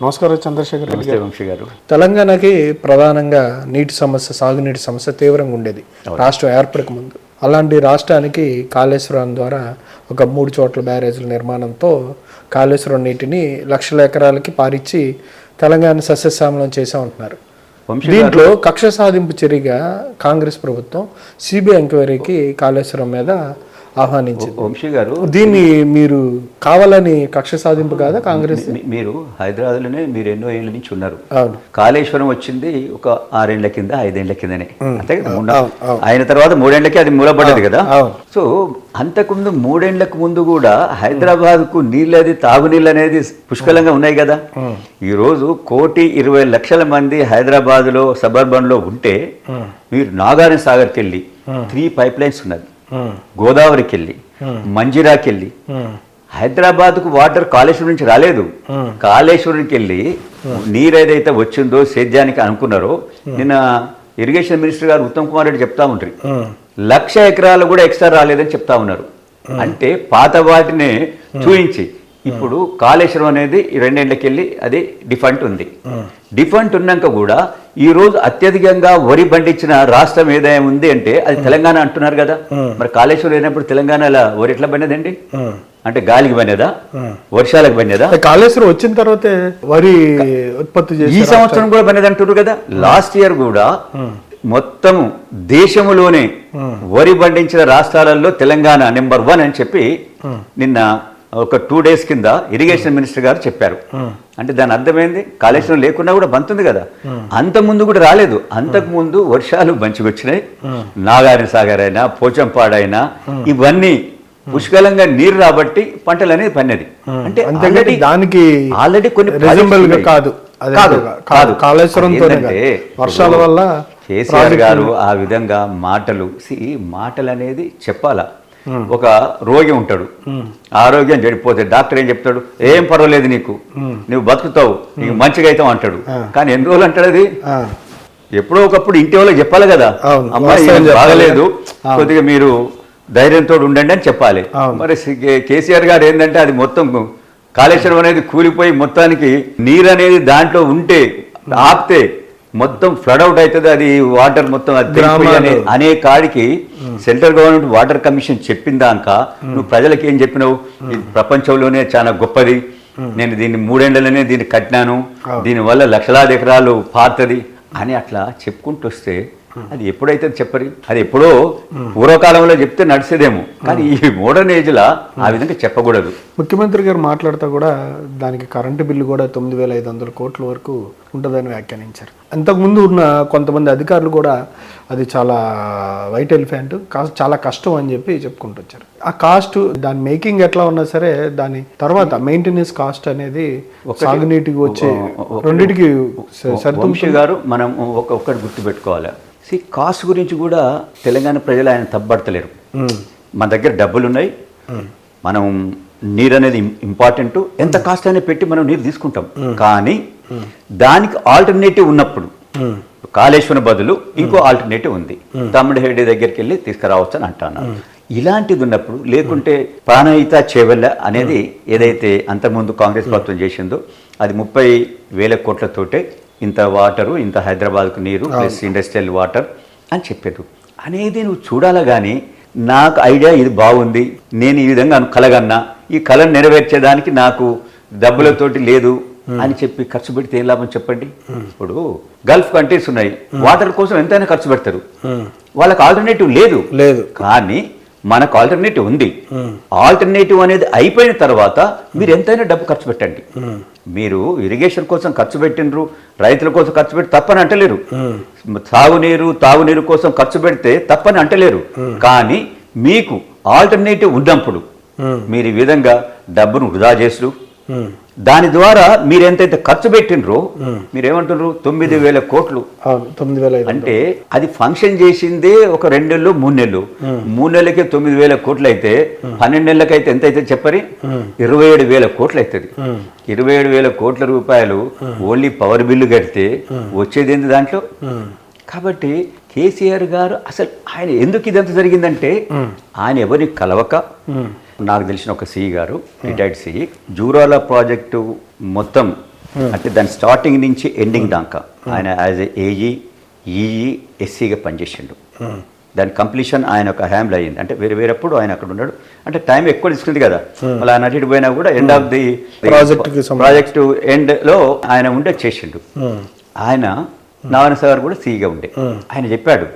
నమస్కారం చంద్రశేఖర్ రెడ్డి వంశీ గారు. తెలంగాణకి ప్రధానంగా నీటి సమస్య సాగునీటి సమస్య తీవ్రంగా ఉండేది రాష్ట్రం ఏర్పడక ముందు. అలాంటి రాష్ట్రానికి కాళేశ్వరం ద్వారా ఒక మూడు చోట్ల బ్యారేజీల నిర్మాణంతో కాళేశ్వరం నీటిని లక్షల ఎకరాలకి పారిచ్చి తెలంగాణ సస్యశ్యామలం చేసామంటున్నారు వంశీ దీంట్లో కక్ష సాధింపు చర్యగా కాంగ్రెస్ ప్రభుత్వం సిబిఐ ఎంక్వైరీకి కాళేశ్వరం మీద ఆహ్వానించింది. వంశీ గారు దీన్ని మీరు కావాలని కక్ష సాధింపు కాదా కాంగ్రెస్? మీరు హైదరాబాద్లోనే మీరు ఎన్నో ఏళ్ళ నుంచి ఉన్నారు. కాళేశ్వరం వచ్చింది ఒక ఆరేళ్ళ కింద ఐదేళ్ళ కిందనే. అంతే కదా. ఆయన తర్వాత మూడేళ్ళకి అది మూలపడ్డది కదా. సో అంతకుముందు మూడేళ్ళకు ముందు కూడా హైదరాబాద్కు నీళ్ళది తాగునీళ్ళు అనేది పుష్కలంగా ఉన్నాయి కదా. ఈ రోజు కోటి ఇరవై లక్షల మంది హైదరాబాద్లో సబర్బన్లో ఉంటే మీరు నాగార్జున సాగర్కి వెళ్ళి త్రీ పైప్ లైన్స్ ఉన్నది గోదావరికి వెళ్ళి మంజిరాకి వెళ్ళి ఉమ్, హైదరాబాద్కు వాటర్ కాళేశ్వరం నుంచి రాలేదు. కాళేశ్వరంకి వెళ్ళి నీరు ఏదైతే వచ్చిందో సేద్యానికి అనుకున్నారో నిన్న ఇరిగేషన్ మినిస్టర్ గారు ఉత్తమ్ కుమార్ రెడ్డి చెప్తా ఉంటారు. లక్ష ఎకరాలు కూడా ఎక్స్ట్రా రాలేదని చెప్తా ఉన్నారు. అంటే పాత వాటిని చూయించి ఇప్పుడు కాళేశ్వరం అనేది రెండేళ్ళకి వెళ్ళి అది డిఫంట్ ఉంది. డిఫంట్ ఉన్నాక కూడా ఈ రోజు అత్యధికంగా వరి పండించిన రాష్ట్రం ఏదైనా ఉంది అంటే అది తెలంగాణ అంటున్నారు కదా. మరి కాళేశ్వరం అయినప్పుడు తెలంగాణలో వరి ఎట్లా పండేదండి. అంటే గాలికి పనేదా వర్షాలకు అంటే కాళేశ్వరం వచ్చిన తర్వాతే వరి ఉత్పత్తి ఈ సంవత్సరం కూడా పనేది అంటున్నారు కదా లాస్ట్ ఇయర్ కూడా మొత్తం దేశంలోనే వరి పండించిన రాష్ట్రాలలో తెలంగాణ నెంబర్ వన్ అని చెప్పి నిన్న ఒక టూ డేస్ కింద ఇరిగేషన్ మినిస్టర్ గారు చెప్పారు. అంటే దాని అర్థమైంది? కాళేశ్వరం లేకున్నా కూడా బంతుంది కదా. అంత ముందు కూడా రాలేదు. అంతకు ముందు వర్షాలు మంచిగొచ్చినాయి నాగార్జున సాగర్ అయినా పోచంపాడైనా ఇవన్నీ పుష్కలంగా నీరు రాబట్టి పంటలు అనేది పన్నది అంటే దానికి ఆల్రెడీ కొన్ని. కాదు. కాదు కాదు. కాదు. వర్షాల వల్ల కేసీఆర్ గారు ఆ విధంగా మాటలు మాటలు అనేది చెప్పాలా? ఒక రోగి ఉంటాడు. ఆరోగ్యం చెడిపోతే డాక్టర్ ఏం చెప్తాడు? ఏం పర్వాలేదు నీకు. నువ్వు బతుకుతావు. నీకు మంచిగా అవుతావు అంటాడు. కానీ ఎన్ని రోజులు అంటాడు అది? ఎప్పుడో ఒకప్పుడు ఇంటి వాళ్ళకి చెప్పాలి కదా. అవును, అమ్మా వాస్తవం ఈయన చెప్పాలి. బాగలేదు. కొద్దిగా మీరు ధైర్యంతో ఉండండి అని చెప్పాలి. మరి కేసీఆర్ గారు ఏంటంటే అది మొత్తం కాళేశ్వరం అనేది కూలిపోయి మొత్తానికి నీరు అనేది దాంట్లో ఉంటే ఆపితే మొత్తం ఫ్లడ్ అవుట్ అవుతుంది అది వాటర్ మొత్తం అది అనే కాడికి సెంట్రల్ గవర్నమెంట్ వాటర్ కమిషన్ చెప్పిందాక నువ్వు ప్రజలకు ఏం చెప్పినావు? ప్రపంచంలోనే చాలా గొప్పది. నేను దీన్ని మూడేళ్ళలోనే దీన్ని కట్టినాను. దీనివల్ల లక్షలాది ఎకరాలు పారుతుంది అని అట్లా చెప్పుకుంటూ వస్తే అది ఎప్పుడైతే చెప్పరి అది ఎప్పుడో పూర్వకాలంలో చెప్తే నడిచేదేమో కానీ ఈ మోడర్న్ ఏజ్ లా ఆ విధంగా చెప్పకూడదు. ముఖ్యమంత్రి గారు మాట్లాడుతూ కూడా దానికి కరెంటు బిల్లు కూడా తొమ్మిది వేల ఐదు వందల కోట్ల వరకు ఉంటుందని వ్యాఖ్యానించారు. అంతకుముందు ఉన్న కొంతమంది అధికారులు కూడా అది చాలా వైట్ ఎలిఫెంట్ కాస్ట్ చాలా కష్టం అని చెప్పి చెప్పుకుంటూ వచ్చారు. ఆ కాస్ట్ దాని మేకింగ్ ఎట్లా ఉన్నా సరే దాని తర్వాత మెయింటెనెన్స్ కాస్ట్ అనేది సాగునీటికి వచ్చే రెండింటికి గారు మనం ఒక ఒక్కటి గుర్తుపెట్టుకోవాలి. సి కాస్ట్ గురించి కూడా తెలంగాణ ప్రజలు ఆయన తప్పబడతలేరు. మన దగ్గర డబ్బులు ఉన్నాయి మనం నీరు అనేది ఇంపార్టెంట్. ఎంత కాస్ట్ అయినా పెట్టి మనం నీరు తీసుకుంటాం. కానీ దానికి ఆల్టర్నేటివ్ ఉన్నప్పుడు కాళేశ్వరం బదులు ఇంకో ఆల్టర్నేటివ్ ఉంది. తమ్ముడు హెడ్ దగ్గరికి వెళ్ళి తీసుకురావచ్చు అని అంటాను ఇలాంటిది ఉన్నప్పుడు లేకుంటే ప్రాణహిత చేవెళ్ళ అనేది ఏదైతే అంతకుముందు కాంగ్రెస్ ప్రభుత్వం చేసిందో అది ముప్పై వేల కోట్లతోటే ఇంత వాటరు ఇంత హైదరాబాద్కు నీరు ప్లస్ ఇండస్ట్రియల్ వాటర్ అని చెప్పారు అనేది నువ్వు చూడాలా కానీ నాకు ఐడియా ఇది బాగుంది నేను ఈ విధంగా కలగన్నా ఈ కళను నెరవేర్చేదానికి నాకు డబ్బులతోటి లేదు అని చెప్పి ఖర్చు పెడితే ఏం లాభం చెప్పండి? ఇప్పుడు గల్ఫ్ కంట్రీస్ ఉన్నాయి వాటర్ కోసం ఎంతైనా ఖర్చు పెడతారు. వాళ్ళకి ఆల్టర్నేటివ్ లేదు. లేదు. కానీ మనకు ఆల్టర్నేటివ్ ఉంది. ఆల్టర్నేటివ్ అనేది అయిపోయిన తర్వాత మీరు ఎంతైనా డబ్బు ఖర్చు పెట్టండి. మీరు ఇరిగేషన్ కోసం ఖర్చు పెట్టినరు రైతుల కోసం ఖర్చు పెట్టి తప్పని అంటలేరు. సాగునీరు తాగునీరు కోసం ఖర్చు పెడితే తప్పని అంటలేరు. కానీ మీకు ఆల్టర్నేటివ్ ఉన్నప్పుడు మీరు ఈ విధంగా డబ్బును వృధా ఉమ్, దాని ద్వారా మీరు ఎంతైతే ఖర్చు పెట్టినరో మీరేమంటున్నారు? తొమ్మిది వేల కోట్లు. తొమ్మిది వేల అంటే అది ఫంక్షన్ చేసిందే ఒక రెండు నెలలు మూడు నెలలు. మూడు నెలలకే తొమ్మిది వేల కోట్లు అయితే పన్నెండు నెలలకైతే ఎంత అయితే చెప్పరి ఇరవై ఏడు వేల కోట్లు అవుతుంది ఇరవై ఏడు వేల కోట్ల రూపాయలు ఓన్లీ పవర్ బిల్లు కడితే వచ్చేది ఏంది దాంట్లో? కాబట్టి కేసీఆర్ గారు అసలు ఆయన ఎందుకు ఇదంతా జరిగిందంటే ఆయన ఎవరిని కలవక నాకు తెలిసిన ఒక సిఈ గారు రిటైర్డ్ సిఈ జూరాల ప్రాజెక్టు మొత్తం అంటే దాని స్టార్టింగ్ నుంచి ఎండింగ్ దాకా ఆయన యాజ్ ఏ ఏఈ ఈఈ ఎస్సీగా పనిచేసిండు. దాని కంప్లీషన్ ఆయన ఒక హ్యాండ్లో అయ్యింది. అంటే వేరే వేరేప్పుడు ఆయన అక్కడ ఉన్నాడు. అంటే టైం ఎక్కువ తీసుకుంది కదా. మళ్ళీ ఆయన అటు పోయినా కూడా ఎండ్ ఆఫ్ ది. ప్రాజెక్ట్ ఎండ్లో ఆయన ఉండే చేసిండు. ఆయన నారాయణ సార్ కూడా సీగా ఉండే. ఆయన చెప్పాడు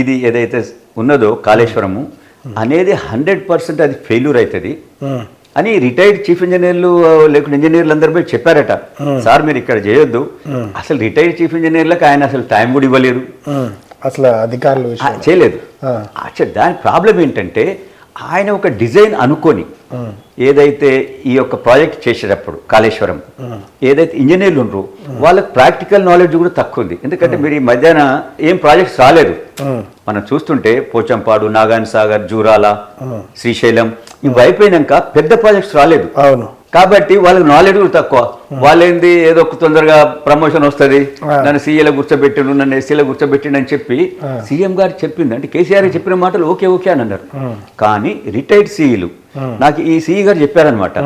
ఇది ఏదైతే ఉన్నదో కాళేశ్వరము అనేది హండ్రెడ్ పర్సెంట్ అది ఫెయిల్యూర్ అవుతుంది అని రిటైర్డ్ చీఫ్ ఇంజనీర్లు లేకుంటే ఇంజనీర్లు అందరు పోయి చెప్పారట. సార్ మీరు ఇక్కడ చేయొద్దు. అసలు రిటైర్డ్ చీఫ్ ఇంజనీర్లకు ఆయన అసలు టైం కూడా ఇవ్వలేదు. అసలు అధికారుల చేయలేదు. దాని ప్రాబ్లం ఏంటంటే ఆయన ఒక డిజైన్ అనుకొని ఏదైతే ఈ యొక్క ప్రాజెక్ట్ చేసేటప్పుడు కాళేశ్వరం ఏదైతే ఇంజనీర్లు ఉండరు వాళ్ళకి ప్రాక్టికల్ నాలెడ్జ్ కూడా తక్కువ ఉంది. ఎందుకంటే మీరు ఈ మధ్యాహ్న ఏం ప్రాజెక్ట్స్ రాలేదు. మనం చూస్తుంటే పోచంపాడు నాగాన్ సాగర్ జూరాల శ్రీశైలం ఇవి అయిపోయినాక పెద్ద ప్రాజెక్ట్స్ రాలేదు. అవును. కాబట్టి వాళ్ళకి నాలెడ్జ్ కూడా తక్కువ. వాళ్ళేంది? ఏదో ఒక తొందరగా ప్రమోషన్ వస్తుంది. నన్ను సీఏలో కూర్చోబెట్టిండు నన్ను ఎస్సీలో కూర్చోబెట్టిండు అని చెప్పి సీఎం గారు చెప్పింది. అంటే కేసీఆర్ చెప్పిన మాటలు ఓకే ఓకే అని అన్నారు. కానీ రిటైర్డ్ సీఈలు నాకు ఈ సీఈ గారు చెప్పారనమాట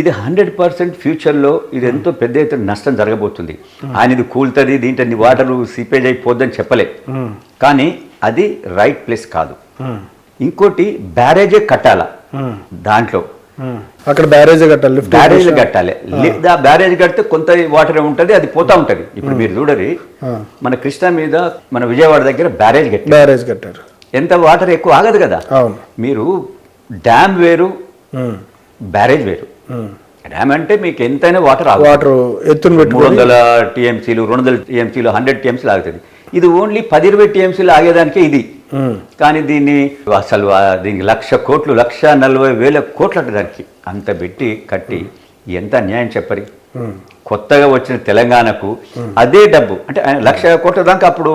ఇది హండ్రెడ్ పర్సెంట్ ఫ్యూచర్లో ఇది ఎంతో పెద్ద ఎత్తున నష్టం జరగబోతుంది. ఆయన ఇది కూలుతుంది దీంట్లో వాటర్ సీపేజ్ అయిపోద్దని చెప్పలే. కానీ అది రైట్ ప్లేస్ కాదు. ఇంకోటి బ్యారేజే కట్టాల. దాంట్లో అక్కడ బ్యారేజ్ కట్టాలి బ్యారేజ్ కట్టాలి. లేదా బ్యారేజ్ కడితే కొంత వాటర్ ఉంటది అది పోతా ఉంటది. ఇప్పుడు మీరు చూడరి మన కృష్ణా మీద మన విజయవాడ దగ్గర బ్యారేజ్ కట్టి బ్యారేజ్ కట్టారు. ఎంత వాటర్ ఎక్కువ ఆగదు కదా? మీరు డ్యామ్ వేరు. బ్యారేజ్ వేరు. డ్యామ్ అంటే మీకు ఎంతైనా వాటర్ వాటర్ ఎత్తున మూడు వందల టీఎంసీలు రెండు వందల టీఎంసీలు హండ్రెడ్ టీఎంసీలు ఆగుతుంది. ఇది ఓన్లీ పది ఇరవై టీఎంసీలు ఆగేదానికే ఇది. కానీ దీన్ని అసలు దీనికి లక్ష కోట్లు లక్ష నలభై వేల కోట్లు దానికి. అంత పెట్టి కట్టి ఎంత అన్యాయం చెప్పరి? కొత్తగా వచ్చిన తెలంగాణకు అదే డబ్బు. అంటే లక్ష కోట్ల దాకా అప్పుడు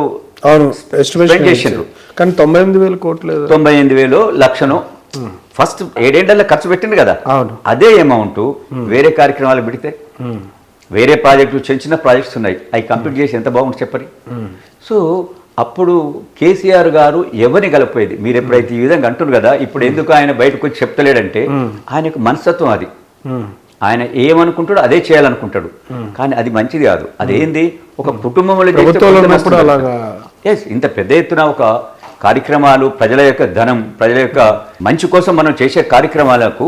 చేసిండ్రు. కానీ తొంభై ఎనిమిది వేల కోట్లు తొంభై ఎనిమిది వేలు లక్షను ఫస్ట్ ఏడేళ్ళలో ఖర్చు పెట్టింది కదా. అదే అమౌంట్ వేరే కార్యక్రమాలు పెడితే వేరే ప్రాజెక్టులు చిన్న చిన్న ప్రాజెక్ట్స్ ఉన్నాయి. అవి కంప్లీట్ చేసి ఎంత బాగుంటుంది చెప్పరి? సో అప్పుడు కేసీఆర్ గారు ఎవరిని కలపోయేది మీరు ఎప్పుడైతే ఈ విధంగా అంటున్నారు కదా ఇప్పుడు ఎందుకు ఆయన బయటకు వచ్చి చెప్తలేడంటే ఆయనకు మనస్తత్వం అది. ఆయన ఏమనుకుంటాడో అదే చేయాలనుకుంటాడు. కానీ అది మంచిది కాదు. అదేంది? ఒక కుటుంబంలో ఎస్ ఇంత పెద్ద ఎత్తున ఒక కార్యక్రమాలు ప్రజల యొక్క ధనం ప్రజల యొక్క మంచి కోసం మనం చేసే కార్యక్రమాలకు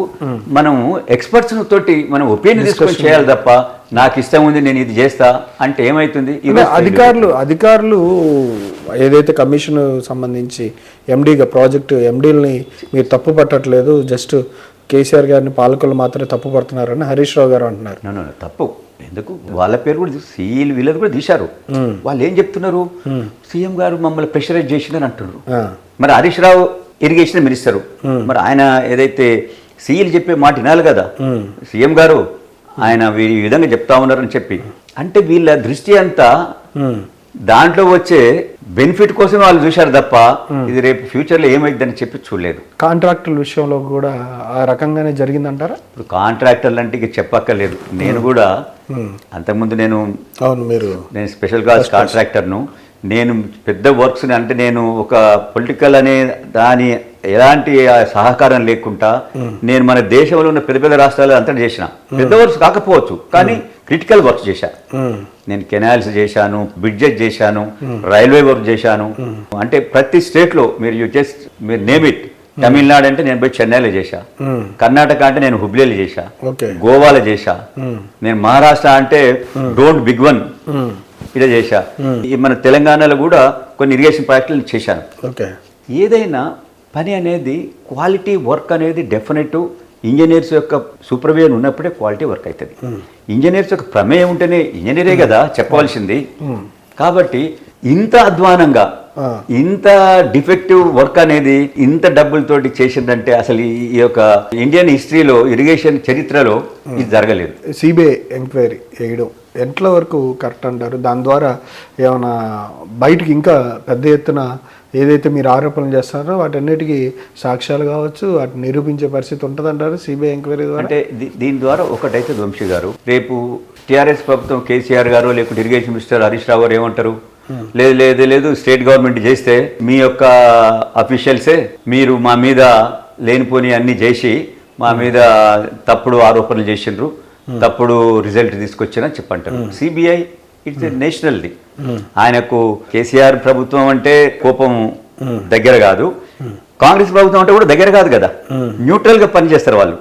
మనం ఎక్స్పర్ట్స్ తోటి మనం ఒపీనియన్ తీసుకొని చేయాలి తప్ప నాకు ఇష్టం ఉంది నేను ఇది చేస్తా అంటే ఏమైతుంది? అధికారులు అధికారులు ఏదైతే కమిషన్ సంబంధించి ఎండీగా ప్రాజెక్ట్ ఎండీలని మీరు తప్పు పట్టట్లేదు జస్ట్ కేసీఆర్ గారిని పాలకులు మాత్రమే తప్పు పడుతున్నారని హరీష్ రావు గారు అంటున్నారు. తప్పు. ఎందుకు? వాళ్ళ పేరు కూడా సీఈలు వీళ్ళది కూడా తీశారు. వాళ్ళు ఏం చెప్తున్నారు? సీఎం గారు మమ్మల్ని ప్రెషరైజ్ చేసిందని అంటున్నారు. మరి హరీష్ రావు ఇరిగేషన్ మినిస్టరు. మరి ఆయన ఏదైతే సీఎల్ చెప్పే మాట వినాలి కదా? సీఎం గారు ఆయన ఈ విధంగా చెప్తా ఉన్నారని చెప్పి. అంటే వీళ్ళ దృష్టి అంతా దాంట్లో వచ్చే బెనిఫిట్ కోసం వాళ్ళు చూశారు తప్ప ఇది రేపు ఫ్యూచర్లో ఏమైందని చెప్పి చూడలేదు. కాంట్రాక్టుల విషయంలో కూడా ఆ రకంగానే జరిగిందంటారా? ఇప్పుడు కాంట్రాక్టర్లు అంటే ఇక చెప్పక్కర్లేదు. నేను కూడా అంతకుముందు నేను అవును మీరు నేను స్పెషల్ కాల్స్ కాంట్రాక్టర్ను నేను పెద్ద వర్క్స్ అంటే నేను ఒక పొలిటికల్ అనే దాని ఎలాంటి సహకారం లేకుండా నేను మన దేశంలో ఉన్న పెద్ద పెద్ద రాష్ట్రాలు అంతా చేసిన. పెద్ద వర్క్స్ కాకపోవచ్చు కానీ క్రిటికల్ వర్క్స్ చేశా. నేను కెనాల్స్ చేశాను బ్రిడ్జెస్ చేశాను రైల్వే వర్క్ చేశాను. అంటే ప్రతి స్టేట్లో మీరు జస్ట్ మీరు నేమ్ ఇట్. తమిళనాడు అంటే నేను పోయి చెన్నైలో చేశా. కర్ణాటక అంటే నేను హుబ్లీలో చేశా. గోవాలో చేశా. నేను మహారాష్ట్ర అంటే డోంట్ బిగ్ వన్. ఇలా చేశా. ఈ మన తెలంగాణలో కూడా కొన్ని ఇరిగేషన్ ప్రాజెక్టులు చేశాను. ఓకే. ఏదైనా పని అనేది క్వాలిటీ వర్క్ అనేది డెఫినెట్ ఇంజనీర్స్ యొక్క సూపర్విజన్ ఉన్నప్పుడే క్వాలిటీ వర్క్ అవుతుంది ఇంజనీర్స్ యొక్క ప్రమేయం ఉంటేనే ఇంజనీరే కదా చెప్పవలసింది. కాబట్టి ఇంత అధ్వానంగా. ఇంత డిఫెక్టివ్ వర్క్ అనేది ఇంత డబ్బులతోటి చేసిందంటే అసలు ఈ- యొక్క ఇండియన్ హిస్టరీలో ఇరిగేషన్ చరిత్రలో ఇది జరగలేదు. సిబిఐ ఎంక్వైరీ వేయడం. ఎంట్ల వరకు కరెక్ట్ అంటారు. దాని ద్వారా ఏమైనా బయటికి ఇంకా పెద్ద ఎత్తున ఏదైతే మీరు ఆరోపణలు చేస్తున్నారో వాటన్నిటికీ సాక్ష్యాలు కావచ్చు వాటిని నిరూపించే పరిస్థితి ఉంటుందంటారు సిబిఐ ఎంక్వైరీ ద్వారా? అంటే దీని ద్వారా ఒకటైతే వంశీ గారు. రేపు టిఆర్ఎస్ ప్రభుత్వం కేసీఆర్ గారు లేకుంటే ఇరిగేషన్ మినిస్టర్ హరీష్ రావు గారు ఏమంటారు? లేదు లేదు లేదు స్టేట్ గవర్నమెంట్ చేస్తే మీ యొక్క అఫీషియల్సే మీరు మా మీద లేనిపోని అన్ని చేసి మా మీద తప్పుడు ఆరోపణలు చేసిండ్రు. తప్పుడు రిజల్ట్ తీసుకొచ్చినా చెప్పంటారు సిబిఐ ఇట్స్ నేషనల్ది ఆయనకు కేసీఆర్ ప్రభుత్వం అంటే కోపం దగ్గర కాదు. కాంగ్రెస్ ప్రభుత్వం అంటే కూడా దగ్గర కాదు కదా. న్యూట్రల్గా పనిచేస్తారు వాళ్ళు.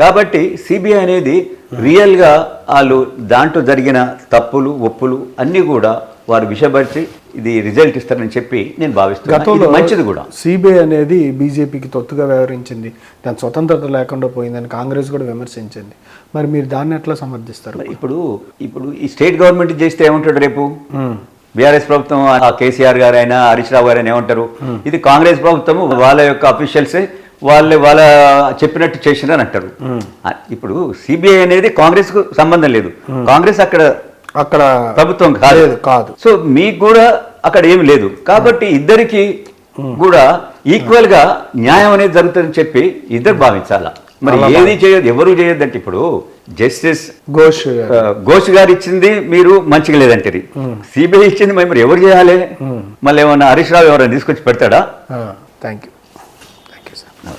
కాబట్టి సిబిఐ అనేది రియల్గా వాళ్ళు దాంట్లో జరిగిన తప్పులు ఒప్పులు అన్ని కూడా వారు విషపరిచి ఇది రిజల్ట్ ఇస్తారని చెప్పి నేను భావిస్తున్నాను మంచిది కూడా. సిబిఐ అనేది బీజేపీకి తొత్తుగా వ్యవహరించింది. దాని స్వతంత్రత లేకుండా పోయిందని కాంగ్రెస్ కూడా విమర్శించింది. మరి మీరు దాన్ని ఎట్లా సమర్థిస్తారు? మరి ఇప్పుడు ఇప్పుడు ఈ స్టేట్ గవర్నమెంట్ చేస్తే ఏమంటాడు రేపు? బీఆర్ఎస్ ప్రభుత్వం ఆ కేసీఆర్ గారు అయినా హరీష్ రావు గారు అయినా ఏమంటారు ఇది కాంగ్రెస్ ప్రభుత్వం వాళ్ళ యొక్క అఫీషియల్సే వాళ్ళే వాళ్ళ చెప్పినట్టు చేసిందని అంటారు. ఇప్పుడు సిబిఐ అనేది కాంగ్రెస్కు సంబంధం లేదు. కాంగ్రెస్ అక్కడ అక్కడ ప్రభుత్వం కాదు. కాదు. సో మీకు కూడా అక్కడ ఏమి లేదు. కాబట్టి ఇద్దరికి కూడా ఈక్వల్గా న్యాయం అనేది జరుగుతుందని చెప్పి ఇద్దరు భావించాలా. మరి ఏది చేయదు ఎవరు చేయొద్దంటే ఇప్పుడు జస్టిస్ ఘోష్ ఘోష్ గారు ఇచ్చింది మీరు మంచిగా లేదంటారు. సిబిఐ ఇచ్చింది మరి ఎవరు చేయాలి? మళ్ళీ ఏమన్నా హరీష్ రావు ఎవరైనా తీసుకొచ్చి పెడతాడా? Thank you No.